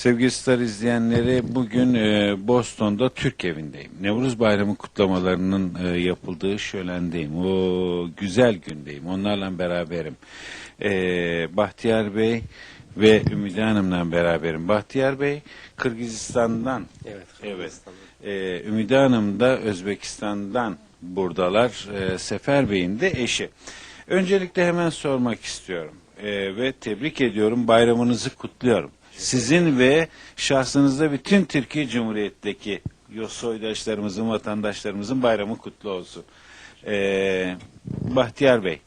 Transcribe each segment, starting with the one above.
Sevgili Star izleyenleri bugün e, Boston'da Türk evindeyim. Nevruz Bayramı kutlamalarının e, yapıldığı şölendeyim. O güzel gündeyim. Onlarla beraberim. E, Bahtiyar Bey ve Ümide Hanım'la beraberim. Bahtiyar Bey Kırgızistan'dan Evet. Evet. Ee, Ümide Hanım da Özbekistan'dan buradalar. Ee, Sefer Bey'in de eşi. Öncelikle hemen sormak istiyorum Ee, ve tebrik ediyorum. Bayramınızı kutluyorum. Sizin ve şahsınızda bütün Türkiye Cumhuriyet'teki soydaşlarımızın, vatandaşlarımızın bayramı kutlu olsun. Ee, Bahtiyar Bey,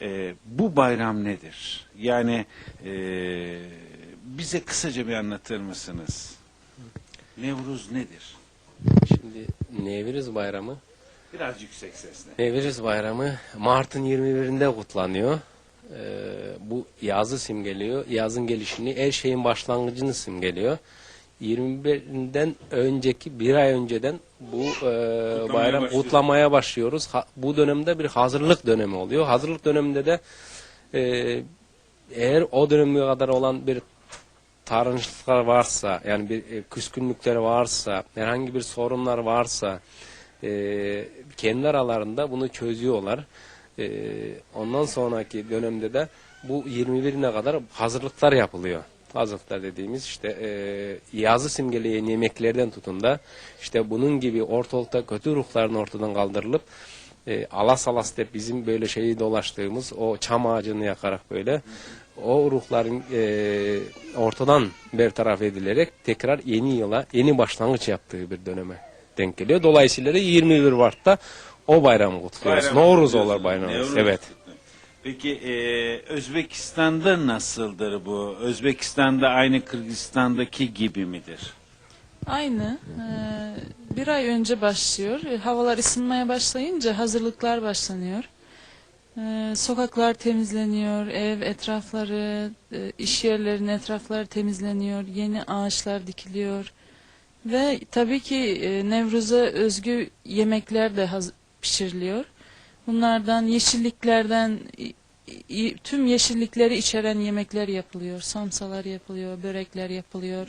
e, bu bayram nedir? Yani e, bize kısaca bir anlatır mısınız? Nevruz nedir? Şimdi Nevruz Bayramı Biraz yüksek sesle. Nevruz Bayramı Mart'ın 21'inde kutlanıyor. Ee, bu yazı simgeliyor. Yazın gelişini, her şeyin başlangıcını simgeliyor. 21'inden önceki bir ay önceden bu e, bayram kutlamaya başlıyoruz. Ha- bu dönemde bir hazırlık dönemi oluyor. Hazırlık döneminde de e, eğer o döneme kadar olan bir tartışmalar varsa, yani bir e, küskünlükler varsa, herhangi bir sorunlar varsa, e, kendi aralarında bunu çözüyorlar. E, ondan sonraki dönemde de bu 21'ine kadar hazırlıklar yapılıyor. Hazırlıklar dediğimiz işte e, yazı simgeleyen yemeklerden tutun da işte bunun gibi ortalıkta kötü ruhların ortadan kaldırılıp e, alas alas de bizim böyle şeyi dolaştığımız o çam ağacını yakarak böyle o ruhların e, ortadan bertaraf edilerek tekrar yeni yıla yeni başlangıç yaptığı bir döneme denk geliyor. Dolayısıyla da 21 Mart'ta o bayramı kutluyoruz. Bayramı Novruz kutluyorsunuz. olur bayramımız. Nevruz Evet. kutluyor. Peki e, Özbekistan'da nasıldır bu? Özbekistan'da aynı Kırgızistan'daki gibi midir? Aynı. Ee, bir ay önce başlıyor. Ee, Havalar ısınmaya başlayınca hazırlıklar başlanıyor. Ee, Sokaklar temizleniyor, ev etrafları, e, iş yerlerinin etrafları temizleniyor, yeni ağaçlar dikiliyor. Ve tabii ki e, Nevruz'a özgü yemekler de haz- pişiriliyor. Bunlardan yeşilliklerden tüm yeşillikleri içeren yemekler yapılıyor. Samsalar yapılıyor, börekler yapılıyor.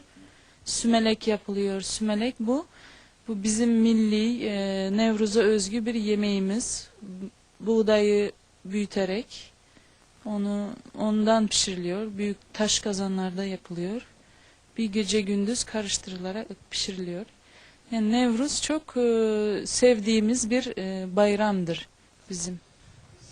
Sümelek yapılıyor. Sümelek bu. Bu bizim milli e, Nevruz'a özgü bir yemeğimiz. Buğdayı büyüterek onu ondan pişiriliyor. Büyük taş kazanlarda yapılıyor. Bir gece gündüz karıştırılarak pişiriliyor. Yani Nevruz çok e, sevdiğimiz bir e, bayramdır bizim.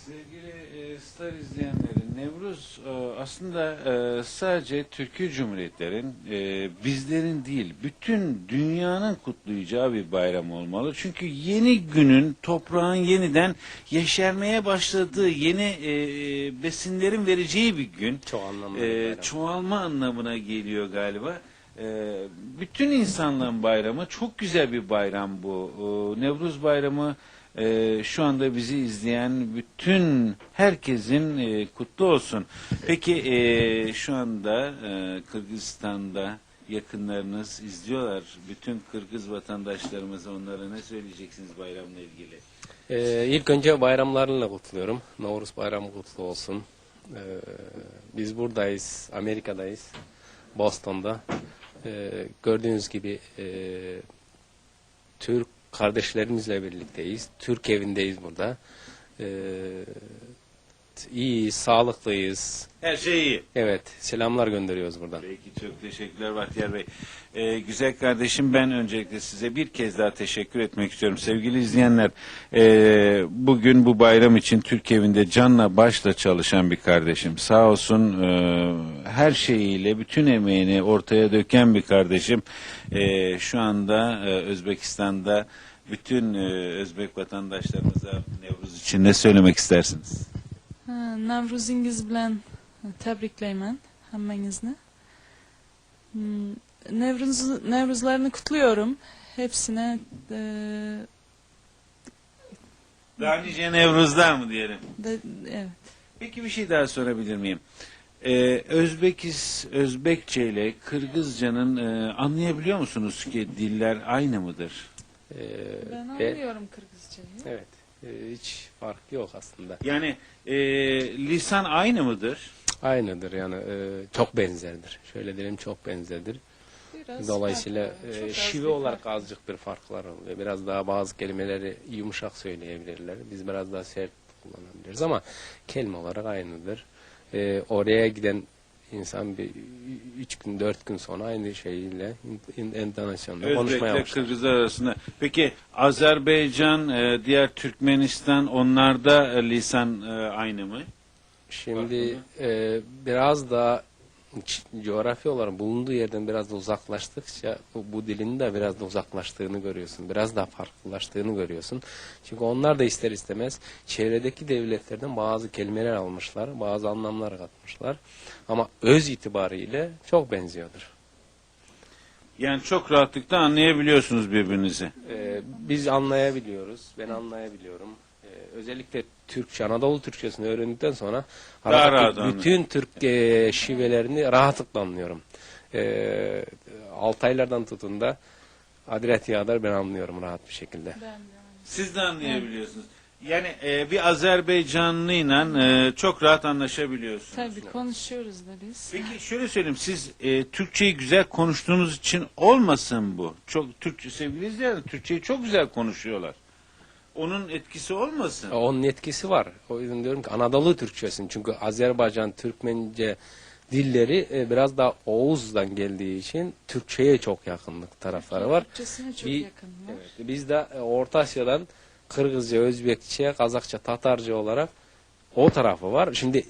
Sevgili e, Star izleyenleri, Nevruz e, aslında e, sadece Türkiye Cumhuriyetlerin, e, bizlerin değil, bütün dünyanın kutlayacağı bir bayram olmalı. Çünkü yeni günün, toprağın yeniden yeşermeye başladığı, yeni e, besinlerin vereceği bir gün. Çok anlamlı. E, çoğalma anlamına geliyor galiba. E, bütün insanlığın bayramı çok güzel bir bayram bu. E, Nevruz bayramı e, şu anda bizi izleyen bütün herkesin e, kutlu olsun. Peki e, şu anda Kırgızistan'da yakınlarınız izliyorlar. Bütün Kırgız vatandaşlarımıza onlara ne söyleyeceksiniz bayramla ilgili? Ee, ilk önce bayramlarıyla kutluyorum. Novruz bayramı kutlu olsun. Ee, biz buradayız, Amerika'dayız, Boston'da. Ee, gördüğünüz gibi e, Türk kardeşlerimizle birlikteyiz. Türk evindeyiz burada. Ee, iyiyiz, sağlıklıyız. Her şey iyi. Evet, selamlar gönderiyoruz buradan. Peki çok teşekkürler Bahtiyar Bey. Ee, güzel kardeşim ben öncelikle size bir kez daha teşekkür etmek istiyorum. Sevgili izleyenler e, bugün bu bayram için Türk evinde canla başla çalışan bir kardeşim. Sağ olsun e, her şeyiyle bütün emeğini ortaya döken bir kardeşim. E, şu anda e, Özbekistan'da bütün e, Özbek vatandaşlarımıza Nevruz için ne söylemek istersiniz? Navruzingiz bilen tebrikleymen hemmenizni. Hmm, Nevruz, Nevruzlarını kutluyorum. Hepsine e, Daha nice Nevruz'da mı diyelim? de, evet. Peki bir şey daha sorabilir miyim? Ee, Özbekiz, Özbekçe ile Kırgızcanın e, anlayabiliyor musunuz ki diller aynı mıdır? Ee, Ben ve- anlıyorum Kırgızcayı. Evet, e, hiç fark yok aslında. Yani e, lisan aynı mıdır? Aynıdır yani e, çok benzerdir. Şöyle diyelim çok benzerdir. Biraz Dolayısıyla farklı, e, az şive bir olarak azıcık bir farklar oluyor. Biraz daha bazı kelimeleri yumuşak söyleyebilirler. Biz biraz daha sert kullanabiliriz ama kelime olarak aynıdır. E, oraya giden insan bir üç gün dört gün sonra aynı şeyle in- entonasyonda konuşmaya. Kırgızlar arasında. Peki Azerbaycan, e, diğer Türkmenistan onlarda e, lisan e, aynı mı? Şimdi e, biraz da coğrafi olarak bulunduğu yerden biraz da uzaklaştıkça bu, bu dilin de biraz da uzaklaştığını görüyorsun. Biraz daha farklılaştığını görüyorsun. Çünkü onlar da ister istemez çevredeki devletlerden bazı kelimeler almışlar, bazı anlamlar katmışlar. Ama öz itibariyle çok benziyordur. Yani çok rahatlıkla anlayabiliyorsunuz birbirinizi. Ee, biz anlayabiliyoruz. Ben anlayabiliyorum. Özellikle Türkçe, Anadolu Türkçesini öğrendikten sonra anlıyorum. bütün Türk e, şivelerini rahatlıkla anlıyorum. Ee, Altaylardan tutun da Adriyatik'e kadar ben anlıyorum rahat bir şekilde. Ben de. Siz de anlayabiliyorsunuz. Yani e, bir Azerbaycanlıyla e, çok rahat anlaşabiliyorsunuz. Tabii konuşuyoruz da biz. Peki şöyle söyleyeyim siz e, Türkçeyi güzel konuştuğunuz için olmasın bu. Çok Türkçe sevgili izleyenler Türkçeyi çok güzel konuşuyorlar. Onun etkisi olmasın. Onun etkisi var. O yüzden diyorum ki Anadolu Türkçesin. Çünkü Azerbaycan, Türkmence dilleri e, biraz daha Oğuz'dan geldiği için Türkçe'ye çok yakınlık tarafları var. Türkçesine çok Bir- yakınlar. Evet, biz de e, Orta Asya'dan Kırgızca, Özbekçe, Kazakça, Tatarca olarak o tarafı var. Şimdi e,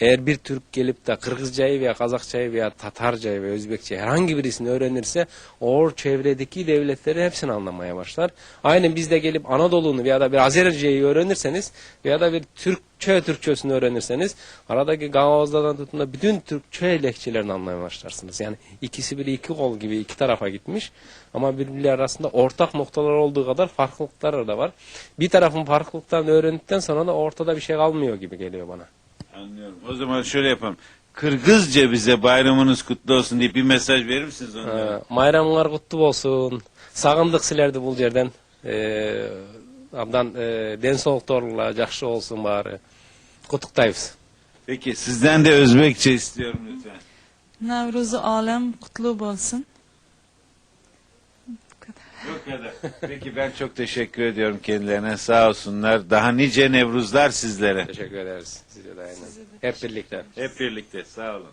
eğer bir Türk gelip de Kırgızcayı veya Kazakçayı veya Tatarcayı veya Özbekçeyi herhangi birisini öğrenirse o çevredeki devletleri hepsini anlamaya başlar. Aynı biz de gelip Anadolu'nu veya da bir Azerice'yi öğrenirseniz veya da bir Türkçe Türkçesini öğrenirseniz aradaki Gavazlardan tutun da bütün Türkçe lehçelerini anlamaya başlarsınız. Yani ikisi biri iki kol gibi iki tarafa gitmiş ama birbirleri arasında ortak noktalar olduğu kadar farklılıklar da var. Bir tarafın farklılıklarını öğrendikten sonra da ortada bir şey kalmıyor gibi geliyor bana. Anlıyorum. O zaman şöyle yapalım. Kırgızca bize bayramınız kutlu olsun diye bir mesaj verir misiniz onlara? Ee, Bayramlar kutlu olsun. Sağındık silerdi bu yerden. Ee, abdan e, den soğuktorla jakşı olsun bari. Kutuktayız. Peki sizden de Özbekçe istiyorum lütfen. Navruzu alem kutlu olsun. Kadar. Peki ben çok teşekkür ediyorum kendilerine. Sağ olsunlar. Daha nice Nevruzlar sizlere. Teşekkür ederiz. Size de aynen. Hep birlikte. Hep birlikte. Sağ olun.